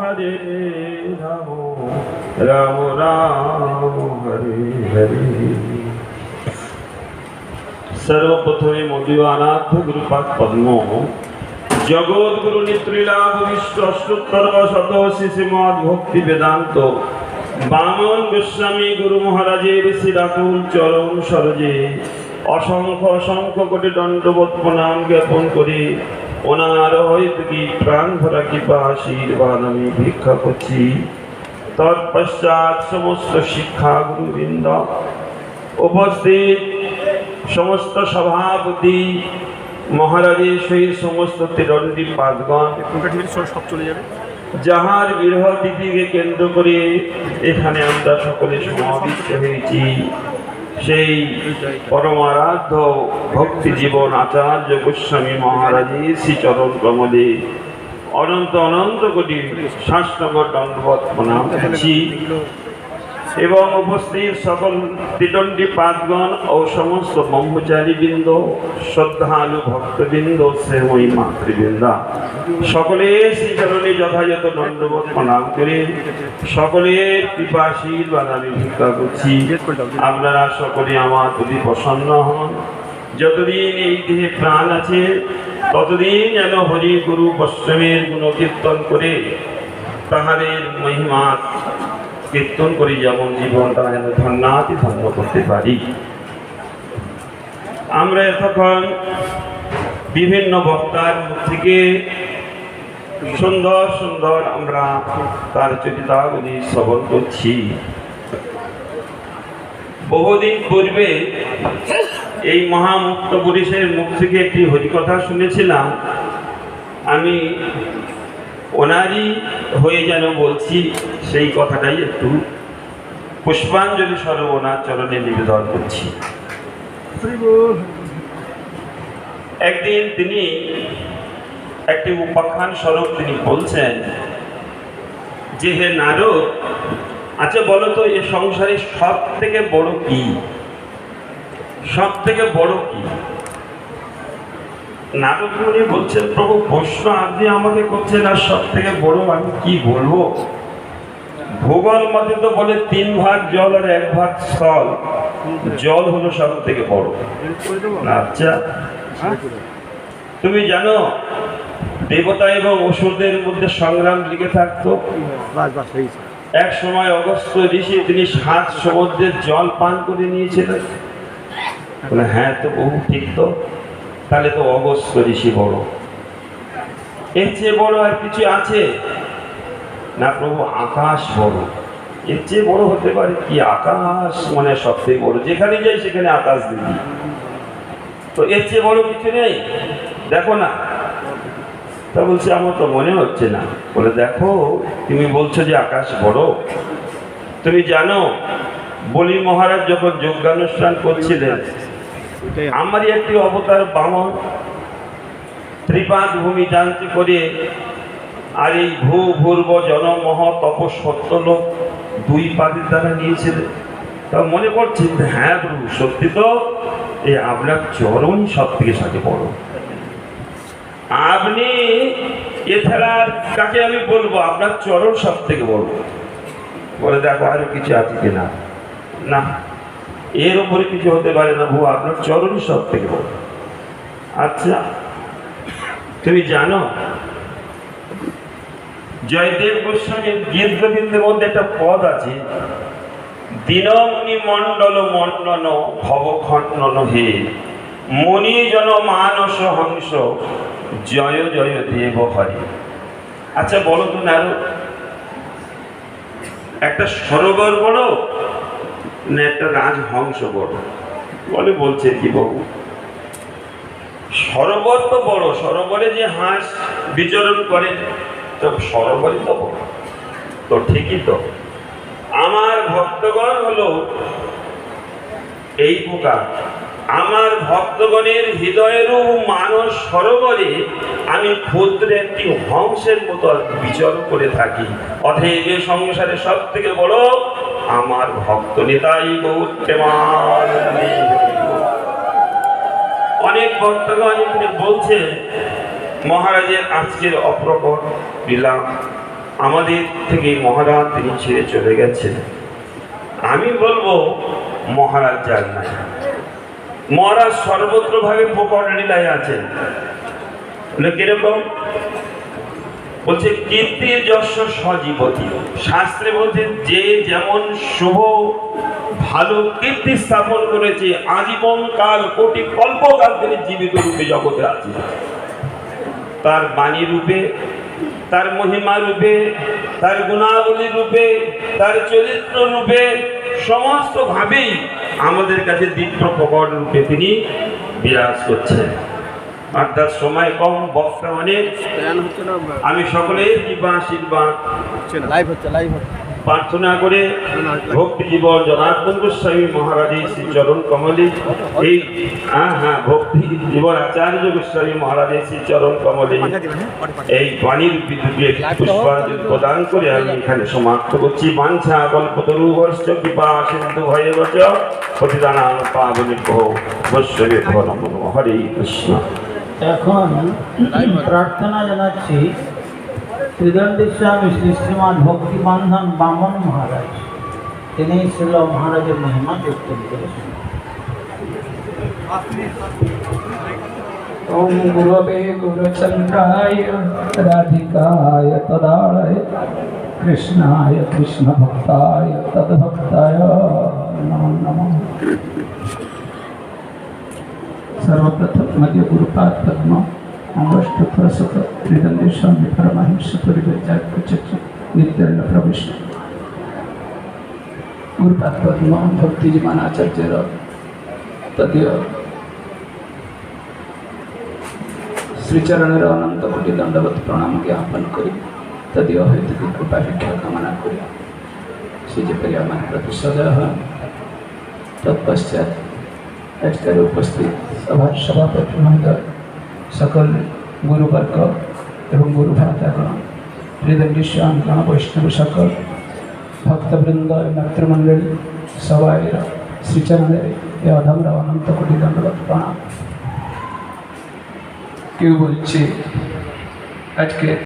হরে রাম রাম হরে হরে। সর্বপ্রথমে মদীয় অনাথ গুরুপাদ পদ্ম। জগৎগুরু নিত্রিলাভ বিষ্ণু অষ্টোত্তর শত শ্রীমদ ভক্তি বেদান্ত। বামন গোস্বামী গুরু মহারাজের শ্রীরাকুল চরণ সরজে। অসংখ্য অসংখ্য কোটি দণ্ডবোধ প্রণাম জ্ঞাপন করে ওনার হয়তো কি প্রাণ ভরা কৃপা আশীর্বাদ আমি ভিক্ষা করছি। তৎপশ্চাৎ সমস্ত শিক্ষা গুরুবৃন্দ, উপস্থিত সমস্ত সভাপতি, মহারাজের সহিত সমস্ত তিরণ্ডী যাবে যাহার বিরহ তিথিকে কেন্দ্র করে এখানে আমরা সকলে সমাবিষ্ট হয়েছি। সেই পরমারাধ্য ভক্তি জীবন আচার্য গোস্বামী মহারাজের শ্রীচরণ কমলে অনন্ত অনন্ত কোটি শাস্ত্রগর দণ্ডবত প্রণাম করছি। এবং উপস্থিত সকল ত্রিদণ্ডী পাদগণ ও সমস্ত ব্রহ্মচারীবৃন্দ, শ্রদ্ধালু ভক্তবৃন্দ, শ্রেময়ী মাতৃবৃন্দা। সকলে শ্রীচরণে যথাযথ দণ্ডবোধ প্রণাম করে সকলের কৃপা আশীর্বাদ আমি ভিক্ষা করছি। আপনারা সকলে আমার প্রতি প্রসন্ন হন। যতদিন এই দেহে প্রাণ আছে, ততদিন যেন হরি গুরু বৈষ্ণবের গুণকীর্তন করে তাহাদের মহিমা কীর্তন করি, যেমন জীবনটা যেন ধন্যাতি ধন্য করতে পারি। আমরা এতক্ষণ বিভিন্ন বক্তার থেকে সুন্দর সুন্দর আমরা তার চরিতাগুলি শ্রবণ করছি। বহুদিন পূর্বে এই মহামুক্ত পুরুষের মুখ থেকে একটি হরিকথা শুনেছিলাম। আমি ওনারই হয়ে যেন বলছি, সেই কথাটাই একটু পুষ্পাঞ্জলি স্বরূপ চরণে নিবেদন করছি। একদিন তিনি একটি উপাখ্যান স্বরূপ তিনি বলছেন, যে হে নারদ আচ্ছা বলো তো, এ সংসারে সব থেকে বড় কি? সব থেকে বড় কি? নারদ মুনি বলছেন, প্রভু প্রশ্ন আপনি আমাকে করছেন আর সব থেকে বড় আমি কি বলব? ভূগোল মতে তো বলে তিন ভাগ জল আর এক ভাগ স্থল। জল হলো সব থেকে বড়। আচ্ছা? তুমি জানো, দেবতা এবং অসুরদের মধ্যে সংগ্রাম লিখে থাকতো। এক সময় অগস্ত ঋষি তিনি সাত সমুদ্রের জল পান করে নিয়েছিলেন। হ্যাঁ তো বহু ঠিক তো তাহলে তো অগস্ত্য ঋষি বড়। এর চেয়ে বড় আর কিছু আছে? না প্রভু, আকাশ বড়। এর চেয়ে বড় হতে পারে কি? আকাশ মানে সব থেকে বড়। যেখানে যাই সেখানে আকাশ দেখি। তো এর চেয়ে বড় কিছু নেই? দেখো না। তা বলছে, আমার তো মনে হচ্ছে না। বলে, দেখো, তুমি বলছো যে আকাশ বড়। তুমি জানো, বলি মহারাজ যখন যজ্ঞানুষ্ঠান করছিলেন আমারই একটি অবতার বামন ত্রিপাদ ভূমি জানতে করে আর এই ভূ ভূর্ব জনমহ তপ সত্যলোক দুই পাদে তারা নিয়েছিলেন তা মনে করছি হ্যাঁ প্রভু, সত্যি তো এই আপনার চরণ সব থেকে সাথে বড়। আপনি এছাড়া কাকে আমি বলব? আপনার চরণ সব থেকে বড়। বলে দেখো, আরও কিছু আছে কিনা? না। এর উপরে কিছু হতে পারে না ভু আপনার চরণই সব থেকে বড়। আচ্ছা তুমি জানো, জয়দেব গোস্বামীর গীত গোবিন্দের মধ্যে একটা পদ আছে দিনমণি মণ্ডল মণ্ডন ভবখণ্ডন হে, মণি জন মানস হংস, জয় জয় দেব হরে। আচ্ছা বলো তো নারো একটা সরোবর বড় না একটা রাজহংস বড়। বলে বলছে কি বাবু? সরোবর তো বড়, সরোবরে যে হাঁস বিচরণ করে, তো সরোবরই তো বড়। তো ঠিকই তো। আমার ভক্তগণ হলো এই প্রকার আমার ভক্তগণের হৃদয়েরও মানস সরোবরে আমি ক্ষুদ্র একটি হংসের মতো বিচরণ করে থাকি। অথব এ সংসারে সব থেকে বড় আমার ভক্ত নেতাই। অনেক ভক্তগণ বলছে, মহারাজের আজকের অপ্রকট লীলা আমাদের থেকে মহারাজ তিনি ছেড়ে চলে গেছেন। আমি বলব, মহারাজ যার নাই মহারাজ সর্বত্রভাবে প্রকট লীলায় আছেন। কীরকম? বলছে কীর্তির যশ সজীবতী। শাস্ত্রে বলছে, যে যেমন শুভ, ভালো কীর্তি স্থাপন করেছে, আজীবন কাল কোটি কল্পকাল তিনি জীবিত রূপে জগতে আছে তার বাণী রূপে, তার মহিমা রূপে, তার গুণাবলী রূপে, তার চরিত্র রূপে, সমস্ত ভাবেই আমাদের কাছে দিব্য প্রকট রূপে তিনি বিরাজ করছেন। অর্থাৎ সময় কম বক্তা অনেক। আমি সকলের কৃপা আশীর্বাদ। প্রার্থনা করে ভক্তি জীবন জনার্দন গোস্বামী মহারাজের শ্রী চরণ কমলে। এই হ্যাঁ হ্যাঁ ভক্তি জীবন আচার্য গোস্বামী মহারাজের শ্রী চরণ কমলে। হ্যাঁ এই বাণীর বিদ্যুৎ পুষ্পাঞ্জলি প্রদান করে আমি এখানে সমাপ্ত করছি। বাঞ্ছা কল্পতরু বর্ষ কৃপা সিন্ধু ভয়ে বচ। প্রতিদান পাবনি ভো বৈশ্বরী ভো নমঃ হরে কৃষ্ণ। এখন প্রার্থনা জানাচ্ছি ত্রিদণ্ডী স্বামী শ্রী শ্রীমান ভক্তি বান্ধন বামন মহারাজ তিনি ছিল মহারাজের মহিমা কীর্তন করেছেন ॐ गुरवे गुरुचन्द्राय राधिकाय तदालय कृष्णाय कृष्णभक्ताय तद्भक्ताय नमो नमः सर्वप्रथम मध्य गुरुपाद पद्म अवष्ट प्रसत त्रिदंडी स्वामी परमहिंस परिचय नित्य प्रवेश। गुरुपाद पद्म भक्ति जीवन आचार्य तदीय। श्रीचरण अनंत कोटि दंडवत प्रणाम ज्ञापन करी, तदीय हेतु की कृपा भिक्षा कामना करी। श्रीजी तत्पश्चात হন তৎপশ্চাৎ আজকের উপস্থিত সভার সভাপতি মহোদয় সকল গুরুবর্গ এবং গুরু ভ্রাতাগণ হৃদয় গণ বৈষ্ণব সকল ভক্তবৃন্দ মাতৃমণ্ডলী সবাই শ্রীচরণের এ অধমরা অনন্ত কোটি দণ্ডবত প্রণাম কেউ বলছে আজকে